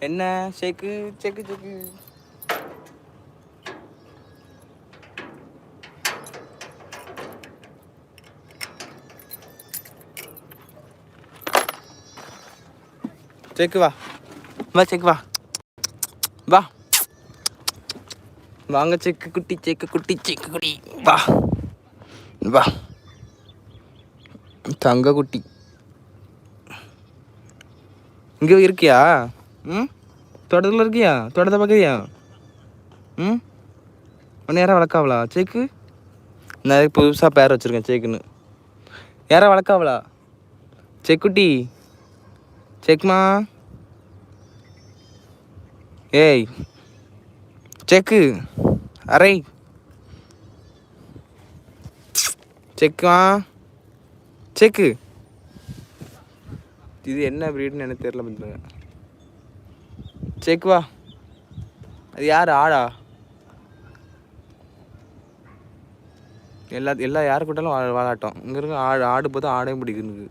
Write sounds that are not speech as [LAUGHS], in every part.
என்ன ஷேக்கு செக்கு செக்கு செக்கு வா வா செக்கு வா வா வாங்க செக்கு குட்டி செக்கு குட்டி செக்கு குட்டி. வா. வா. தங்க குட்டி. இங்கே இருக்கியா? ம்? தோட்டத்தில் இருக்கியா? தோட்டத்தை பார்க்குறியா? ம்? உன்னை யாரா வளர்க்காவளா? சேக்கு? நான் புதுசாக பேர் வச்சுருக்கேன் சேக்குன்னு. யாரா வளர்க்காவளா? செக்குட்டி. செக்மா. ஏய். செக்கு. அரை. செக்குமா செக்கு இது என்ன ப்ரீடுன்னு எனக்கு தெரியல பார்த்துங்க செக் வா அது யார்? ஆடா? எல்லா எல்லா யாரு கூட்டாலும் வா- இங்கே இருக்க ஆடு ஆடு பார்த்தா ஆடையும் பிடிக்குது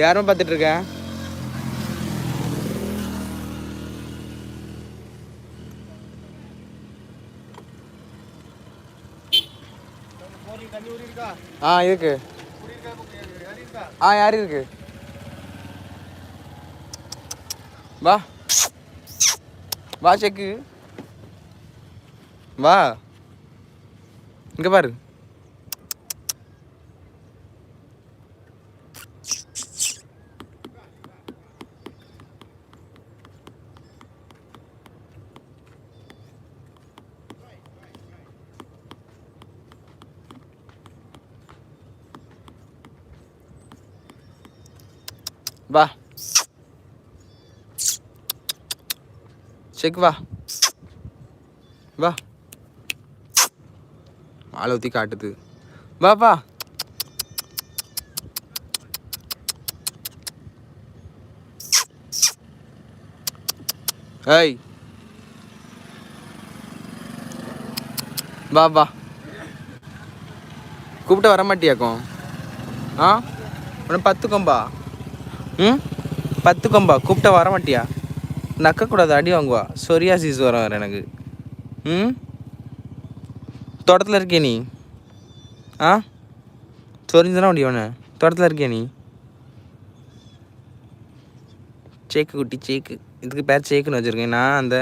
யாரும் பார்த்துட்டு இருக்க ஆ இருக்கு. ஆ யார் இருக்கு? வா. வா செக்கு. வா. இங்க பாரு. வா செக் வா வா ஆளை ஊற்றி காட்டுது. வா வா. ஏய். வா வா. கூப்பிட்டு வர மாட்டியாக்கும்? ஆ? உன பத்து ம்? பத்து கொம்பா கூப்பிட்டா வர மாட்டியா? நக்கக்கூடாது அடி வாங்குவா. சொரியாசிஸ் வர வர எனக்கு. ம்? தோட்டத்தில் இருக்கே நீ? ஆ? சொரிஞ்சுனா முடியவனே தோட்டத்தில் இருக்கே நீ? சேக்கு குட்டி சேக்கு. இதுக்கு பேர் சேக்குன்னு வச்சுருக்கேன். நான் அந்த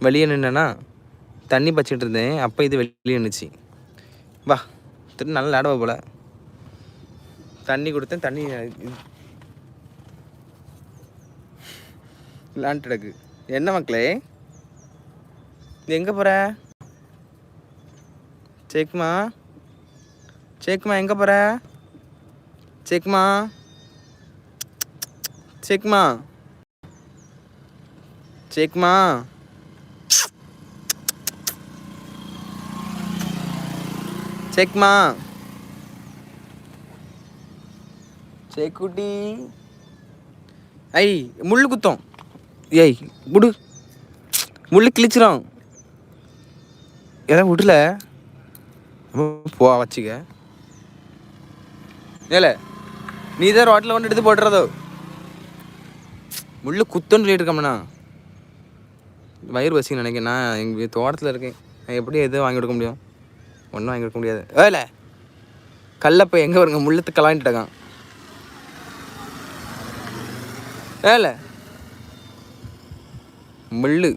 வெளியே நின்னேன்னா தண்ணி பச்சிட்டு இருந்தேன். அப்போ இது வெளியே நின்றுச்சு வா. திரும்ப நல்லா விளாடுவா போல. தண்ணி கொடுத்தேன் தண்ணி விளாண்டுட்டு கிடக்கு என்ன மக்களே? இது எங்கே போகிற சேக்குமா? சேக்குமா எங்கே போகிற சேக்குமா? சேக்குமா? சேக்குமா? சேக்குமா? சேக்குட்டி. ஐ முள்ளு குத்தம். ஏய் விடு. முள்ளு கிழிச்சிரும். எதாவது விடல? போ வச்சுக்க. ஏல நீ தான் ரோட்டில் கொண்டு எடுத்து போட்டுறதோ. முள்ளு குத்துன்னு சொல்லிட்டு இருக்கோம்ண்ணா வயிறு பசிக்கு நினைக்கிறேன். நான் எங்கள் தோட்டத்தில் இருக்கேன். நான் எப்படி எதுவும் வாங்கி கொடுக்க முடியும்? ஒன்றும் வாங்கி கொடுக்க முடியாது. ஏல கல்லப்ப எங்கே வருங்க முள்ளத்து கலாண்டிட்டாங்க ஏல முள்ளு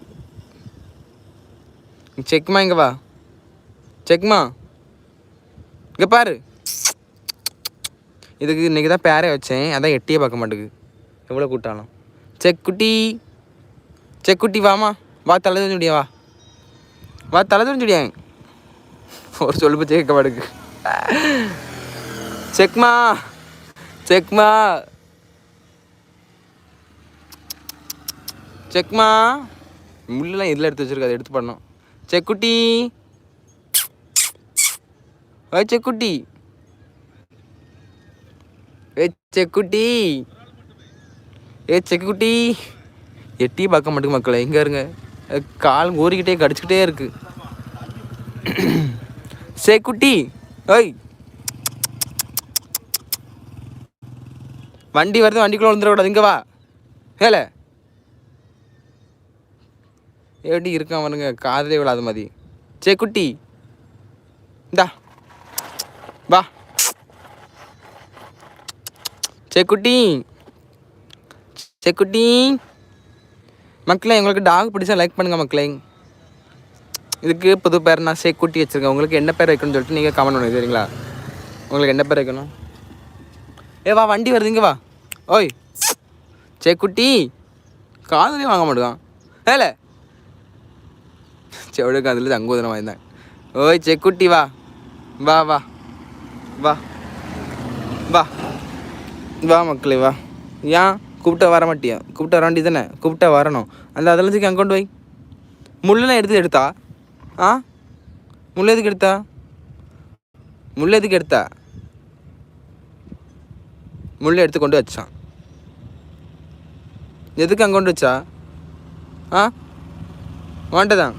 செக்மா இங்கே வா. செக்மா இங்கே பாரு. இதுக்கு இன்னைக்கு தான் பேரே வச்சேன். அதான் எட்டியே பார்க்க மாட்டேங்குது எவ்வளோ கூட்டாலும். செக்குட்டி. செக்குட்டி வாமா. வா தலை தெரிஞ்சுடியா வா. வா தலை தெரிஞ்சுடியா ஒரு சொல்லு பச்சை கேட்க மாட்டேங்குது செக்மா செக்மா செக்மா. முள்ளெல்லாம் இதில் எடுத்து வச்சிருக்க? அதை எடுத்து பண்ணோம் செக்குட்டி. ஓ செக்குட்டி. ஏய் செக்குட்டி. ஏ செக்குட்டி. எட்டி பார்க்க மாட்டேங்க மக்களை எங்கே இருங்க. கால் ஊறிக்கிட்டே கடிச்சிக்கிட்டே இருக்கு. சே குட்டி ஓய் வண்டி வருது வண்டிக்குள்ளே விழுந்துடக்கூடாது. இங்கே வா. ஏல. எப்படி இருக்கான் வருங்க காதலே விழாத மாதிரி. சே குட்டி. இந்தா. வா. சே குட்டி. சே குட்டி. மக்களே உங்களுக்கு டாக் பிடிச்சா லைக் பண்ணுங்கள் மக்களே. இதுக்கு புது பேர் நான் செக்குட்டி வச்சுருக்கேன். உங்களுக்கு என்ன பேர் வைக்கணும்னு சொல்லிட்டு நீங்கள் கமெண்ட் பண்ணுங்க சரிங்களா? உங்களுக்கு என்ன பேர் வைக்கணும்? ஏ வா வண்டி வருது இங்கே வா. ஓய். சேக்குட்டி காதலே வாங்க மாட்டேங்கான் ஏல. செவடு காதில் தங்கோதனம் வாய்ந்தேன் ஓய் செக்குட்டி வா வா வா வா வா வா மக்களே வா ஏன் கூப்பிட்டா வர மாட்டியா கூப்பிட்ட வர வேண்டியது தானே கூப்பிட்டா வரணும் அந்த அதெல்லாம் தூக்கி அங்கே கொண்டு வை முள்ளெல்லாம் எடுத்து எடுத்தா ஆ முள் எதுக்கு எடுத்தா முள் எதுக்கு எடுத்தா முள் எடுத்து கொண்டு வச்சான் எதுக்கு அங்கே கொண்டு வச்சா ஆ வாண்டதான்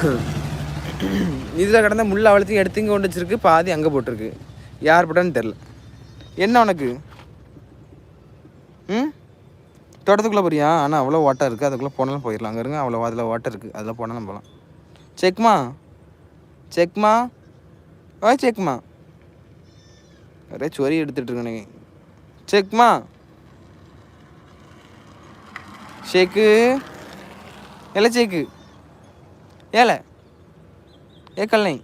[CLEARS THROAT] இதில் கிடந்த முள் அவ்வளோத்தையும் எடுத்து இங்கே கொண்டு வச்சிருக்கு பாதி அங்கே போட்டிருக்கு. யார் போட்டான்னு தெரில என்ன உனக்கு? ம்? தோட்டத்துக்குள்ளே போறியா? ஆனால் அவ்வளோ வாட்டர் இருக்குது அதுக்குள்ளே போனாலும் போயிடலாம் அங்கே இருங்க அவ்வளோ அதில் வாட்டர் இருக்குது அதில் போனாலும் போகலாம் செக்மா? செக்மா? ஓ செக்மா. ஒரே சொறி எடுத்துட்டு இருக்கேன் செக்மா? ஷேக்கு? எல்லாம் சேக்கு ஏல ஏ கல்லை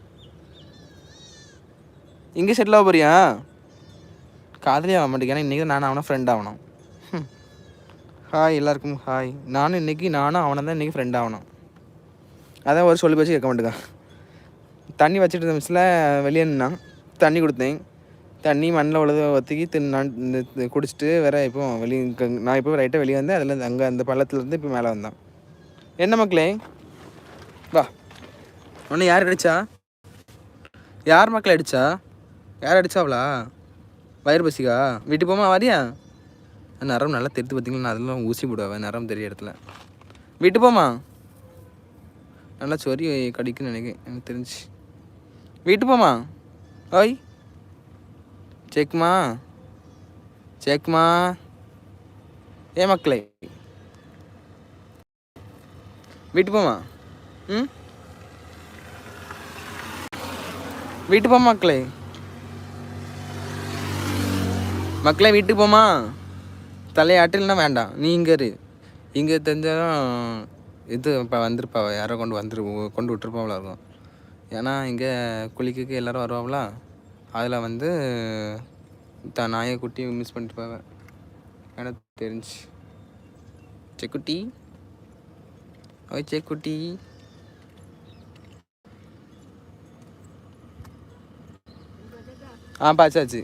இங்கே செட்டில் ஆக போறியா? காதலியாக ஆக மாட்டேங்க இன்றைக்கி தான் நானும் அவனை ஃப்ரெண்ட் ஆகணும். ஹாய் எல்லாருக்கும் ஹாய் நானும் இன்றைக்கி நானும் அவனை தான் இன்றைக்கி ஃப்ரெண்ட் ஆகணும். அதான் ஒரு சொல்லி பேச்சு கேட்க மாட்டேங்க தண்ணி வச்சுட்டு இருந்த மிஸ்ஸில் வெளியே நின்னான். தண்ணி கொடுத்தேன். தண்ணி மண்ணில் உழுத ஒத்திக்கி தின் குடிச்சிட்டு வேற இப்போ வெளியே நான் இப்போ ரைட்டாக வெளியே வந்தேன். அதில் அங்கே அந்த பள்ளத்துலேருந்து இப்போ மேலே வந்தான். என்ன மக்களே? வா. உன்னை யார் அடிச்சா? யார் மக்கள் அடிச்சா? யார் அடிச்சாவளா? வயிறு பசிக்கா? வீட்டுக்கு போமா வரியா? நரம் நல்லா தெரித்து பார்த்தீங்களா? நான் அதெல்லாம் ஊசி போடுவேன் நரம் தெரிய இடத்துல. வீட்டு போமா? நல்லா சொறி கடிக்குன்னு நினைக்கிறேன் எனக்கு தெரிஞ்சு. வீட்டு போமா? ஓய். செக்மா செக்மா ஏ மக்களே. வீட்டு போமா? ம் வீட்டு போமா மக்களே மக்களே வீட்டுக்கு போமா தலையாட்டில்னா வேண்டாம் நீ இங்கே இரு இங்கே தெரிஞ்சாலும் இது இப்போ வந்திருப்பா யாரோ கொண்டு வந்துரு கொண்டு விட்டுருப்பாவில் இருக்கும் ஏன்னா இங்கே குளிக்கு எல்லாரும் வருவாங்களா அதில் வந்து த நாயை குட்டி மிஸ் பண்ணிட்டு போவேன் எனக்கு தெரிஞ்சு செக்குட்டி ஓய் செக்குட்டி ஆ பாச்சாச்சு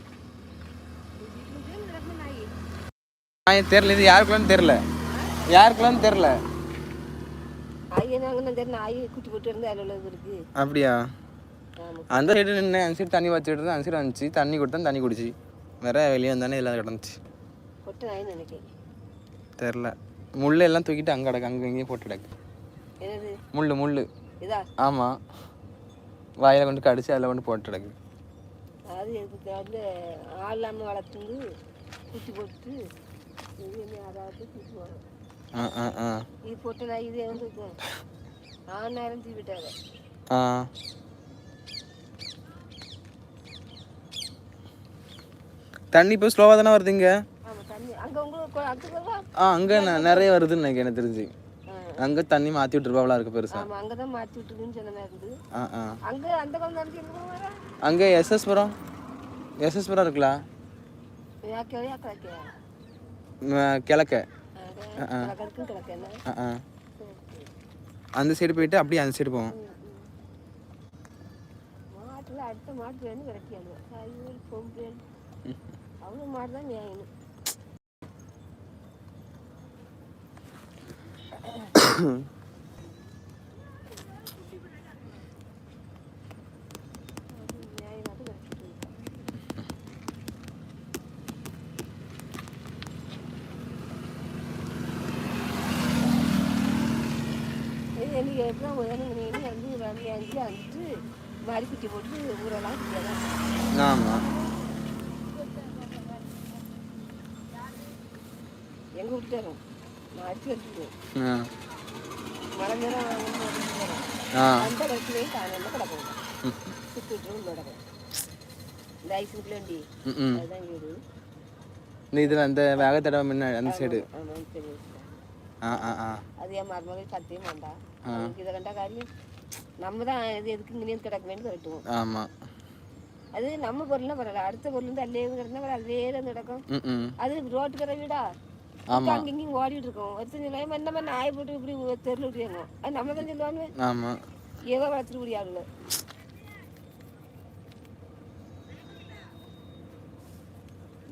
நாய் தெரில இது யாருக்குள்ளன்னு தெரில யாருக்குள்ளன்னு தெரில அப்படியா? அந்த சைடு நின்று அந்த சைடு தண்ணி வச்சுட்டு இருந்தேன் அந்த சைடு வந்துச்சு. தண்ணி கொடுத்தேன் தண்ணி குடிச்சு. வேற வெளியே வந்தானே எல்லாம் கிடந்துச்சு. தெரில முள்ளு எல்லாம் தூக்கிட்டு அங்கே கிடக்கு அங்கே இங்கேயும் போட்டு கிடக்கு. என்னது? முள் முள் இதா? ஆமாம் வாயில் கொண்டு கடிச்சு அதில் கொண்டு போட்டு கிடக்கு. அது எதுக்கு அதில் ஆள் இல்லாமல் வளர்த்துந்து குட்டி போட்டு இது அதாவது குட்டி வரும் ஆ ஆ ஆ. இது போட்டு நாய் இது வந்து ஆண் நேரம் தீ விட்டாங்க ஆ. தண்ணி இப்போ ஸ்லோவாக தானே வருது இங்கே? ஆமாம் தண்ணி. அங்கே உங்களுக்கு ஆ அங்கே நிறைய வருதுன்னு எனக்கு தெரிஞ்சு. அங்கே தண்ணி மாற்றி விட்டுருப்பாவளா இருக்கு பெருசா? ஆமாம் அங்கே தான் மாற்றி விட்டுருக்குன்னு சொன்ன மாதிரி இருக்குது ஆ ஆ. அங்கே அந்த குழந்தை நடத்தி எங்கே வர? அங்கே எஸ்எஸ்புரம் எஸ்எஸ்புரம் இருக்குல்ல யாக்கே யாக்கே ம- கிழக்க. ஆ அந்த சைடு போயிட்டு அப்படியே அந்த சைடு போவோம். மாட்டில் அடுத்த மாட்டு வேணும் கிடைக்காது அவ்வளோ மாடு தான் மேயணும் [COUGHS] எனக்கு எப்படின்னா உதவி மீன் வந்து வளையாஞ்சி அஞ்சு மறுப்பிட்டு போட்டு ஊரெல்லாம் குடிக்கலாம் ஆமாம் எங்கள் வீட்டுக்காரன் மறுத்து வச்சுருவோம் ஆ அந்த இடத்துலேயே காலையில் கிடக்கும் சுற்றிட்டு கிடக்கும் இந்த இதில் அந்த வேகத்தடவை முன்னாடி அந்த சைடு அது என் மருமகள் கத்தே மாட்டா அவனுக்கு இதை கண்டா காரியம் நம்ம தான் இது எதுக்கு இங்கே கிடக்க வேண்டி கட்டுவோம் ஆமாம் அது நம்ம பொருள்லாம் பரவாயில்ல அடுத்த பொருள் வந்து அல்லே கிடந்தா அது வேறு வந்து கிடக்கும் அது ரோட்டுக்கிற வீடா அங்கே இங்கேயும் ஓடிட்டு இருக்கோம் ஒருத்தர் சொல்லுவாங்க என்ன மாதிரி நாயை போட்டு இப்படி தெருவில் விட்டுருவாங்க அது நம்ம தான் சொல்லுவாங்க ஆமாம் ஏதோ வளர்த்துட்டு முடியாது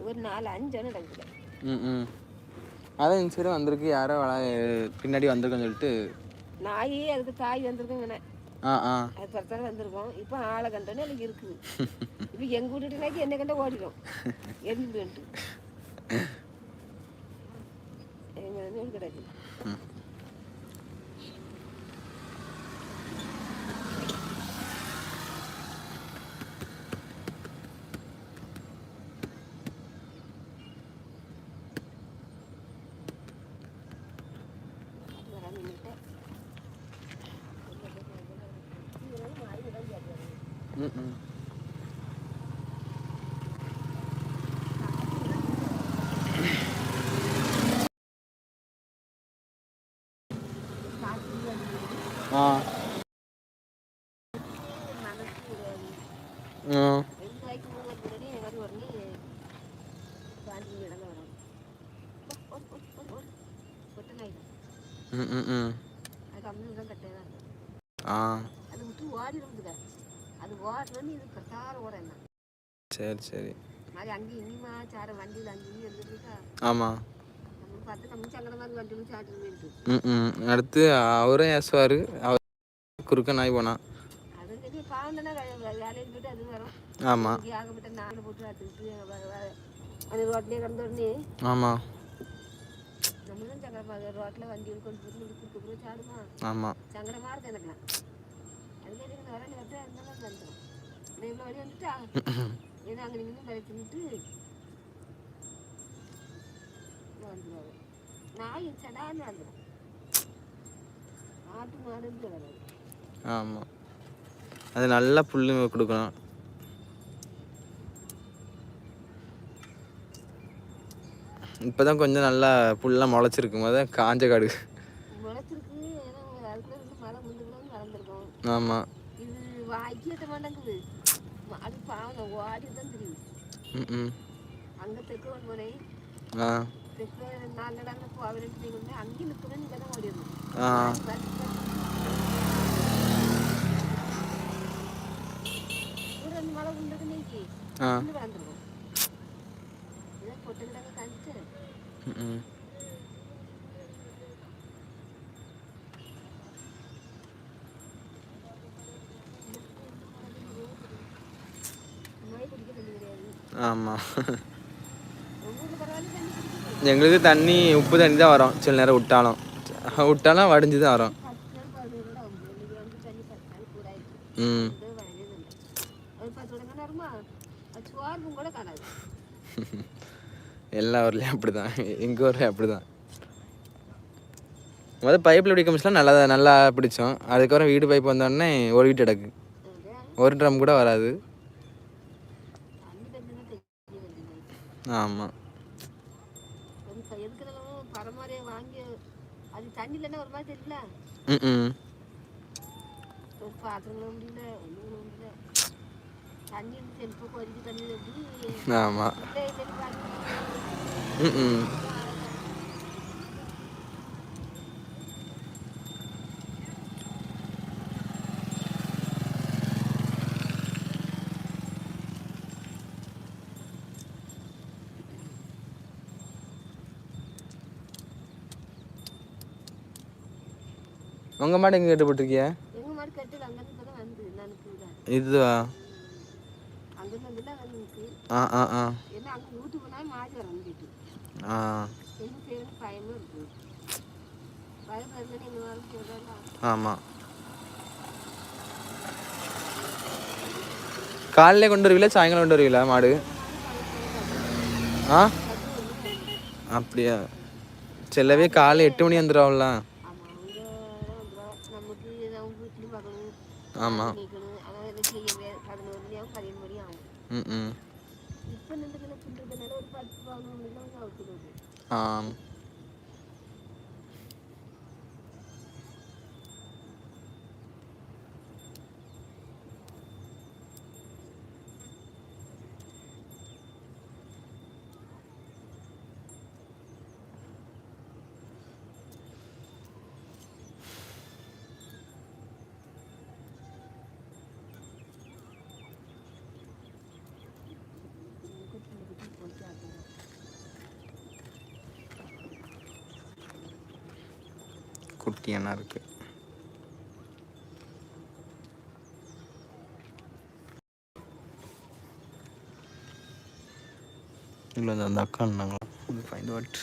ஒரு நாலு அஞ்சு ம் ம். அதான் இந்த சைடு வந்திருக்கு. யாரோ வள பின்னாடி வந்திருக்கோன்னு சொல்லிட்டு. நாய் அதுக்கு தாய் ஆ ஆ. அது பரத்தாலும் வந்திருக்கோம். இப்போ ஆளை கண்டோன்னே எனக்கு இருக்குது. இப்போ எங்கள் வீட்டுனாக்கி என்ன கண்டா ஓடிடும். [LAUGHS] எரிஞ்சுட்டு எங்கள் வந்து கிடக்கு வராம நின்னுட்டேன். ம் ம் ஆ ஆ ரெண்டு வாய்க்கு மூணு வாய்க்கு முன்னாடி என் மாதிரி உடனே பாண்டி இடம் வரும் கொட்டை நாய் தான் ம் ம் ம் அது கம்மி தான் கட்டையாக தான் இருக்கும் ஆ அது விட்டு ஓடி இருந்துக்க ஓடுறன்னு இது பிரசார ஓட என்ன சரி சரி அது அங்கேயும் இனிமா சார வண்டியில் அங்கேயும் இருந்துட்டு இருக்கா ஆமாம் அடுத்து அவரும் ஏசுவார் அவர் குறுக்க நாய் போனா தானே குறுக்கு சாடுமா? ஆமாம் சங்கடமாக இருக்கு எனக்கு ஆமாம் அது நல்லா புல்லு கொடுக்கணும் இப்போ தான் கொஞ்சம் நல்லா புல்லாம் முளைச்சிருக்கும் போது காஞ்ச காடு முளைச்சிருக்கு ஏன்னா அதுக்குள்ள இருந்து மழை முந்துக்கணும்னு வளர்ந்துருக்கும் ஆமாம் இது வாய்க்கு எட்ட மாட்டேங்குது அது பாவம் ஓடி தான் தெரியும் ம் ம் அங்கே தெற்கு கொண்டு போனேன் ஆ தெற்கு நாலு இடங்க போகிறேன்னு கொண்டு அங்கேயும் நிற்கணும் இங்கே தான் ஓடிடணும் ஆ ஒரு ரெண்டு மழை உண்டுக்கு நீக்கி ஆ இன்னும் வளர்ந்துருக்கும் இதை பொட்டு கிடங்க கழிச்சு ம் ம் மழை குடிக்க தண்ணி கிடையாது ஆமாம் எங்களுக்கு தண்ணி உப்பு தண்ணி தான் வரும். சில நேரம் விட்டாலும். விட்டாலும் வடிஞ்சு தான் வரும். ம். [LAUGHS] எல்லா ஊர்லேயும் அப்படி தான் எங்கள் ஊர்லேயும் அப்படி தான் முதல் பைப்பில் பிடிக்க மிஷிலாம் நல்லா நல்லா பிடிச்சோம். அதுக்கப்புறம் வீடு பைப் வந்தோடனே ஓடிட்டு கிடக்கு. ஒரு ட்ரம் கூட வராது தண்ணி தண்ணி தான் தெரிய வேண்டியது ஆமாம் எதுக்குறதும் பரமாரியாக வாங்கி அது தண்ணி இல்லைன்னா ஒரு மாதிரி தெரியல. ம் ம் ஒரு பாத்திரம் முடியல ஒன்றும் முடியல. தண்ணி செல்ஃபு கொதிக்கு தண்ணி எப்படி? ஆமாம் ம் ம் உங்க மாடு எங்கே கட்டுப்பட்டுருக்கிய? இதுவா? ஆ ஆ ஆ. ஆ. ஆமாம் காலையில கொண்டு வருவீங்களா சாயங்காலம் கொண்டு வருவீங்களா மாடு? ஆ? அப்படியா? செல்லவே காலை எட்டு மணி வந்துடுவாங்களா ஆகும் ம் ம் இப்போ குட்டி என்ன இருக்கு? இல்லை அந்த அக்கா இருந்தாங்களா? ஃபைண்ட் வாட்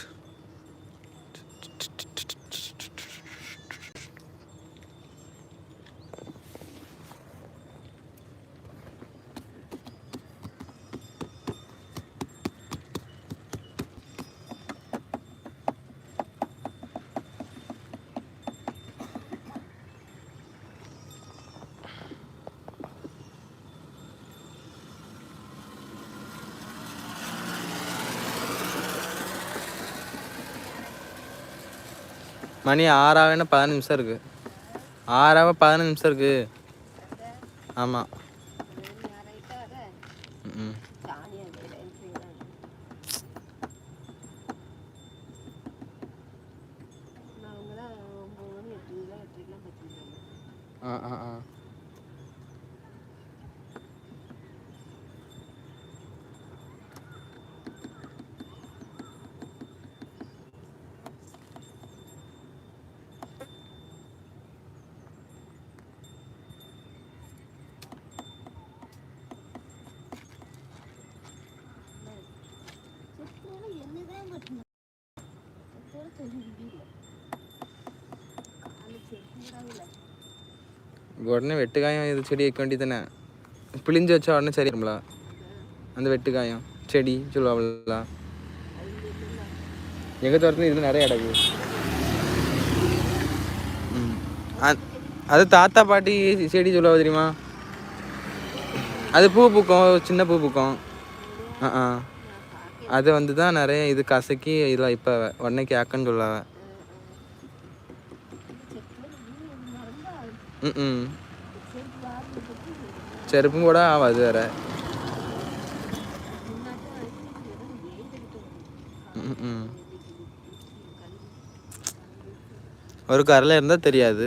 மணி ஆறாவேன்னா பதினஞ்சு நிமிஷம் இருக்கு. ஆறாவ பதினஞ்சு நிமிஷம் இருக்கு. ஆமாம் ம் ஆ ஆ ஆ. உடனே வெட்டுக்காயம் இது செடி வைக்க வேண்டியது தானே பிழிஞ்சு வச்சா உடனே சரியாகும்ல அந்த வெட்டுக்காயம் செடி சொல்லுவாங்கல்ல. எங்கள் தோட்டத்தில் இது நிறைய இடம் அது தாத்தா பாட்டி செடி சொல்லுவா தெரியுமா? அது பூ பூக்கும் சின்ன பூ பூக்கும். ஆ ஆ. அது வந்து தான் நிறைய இது கசக்கி இதில் இப்போ உடனே ஆக்கன்னு சொல்லாவ. ம் ம் செருப்பும் கூட ஆகாது வேற. ம், ம் ஒரு கரில் இருந்தால் தெரியாது.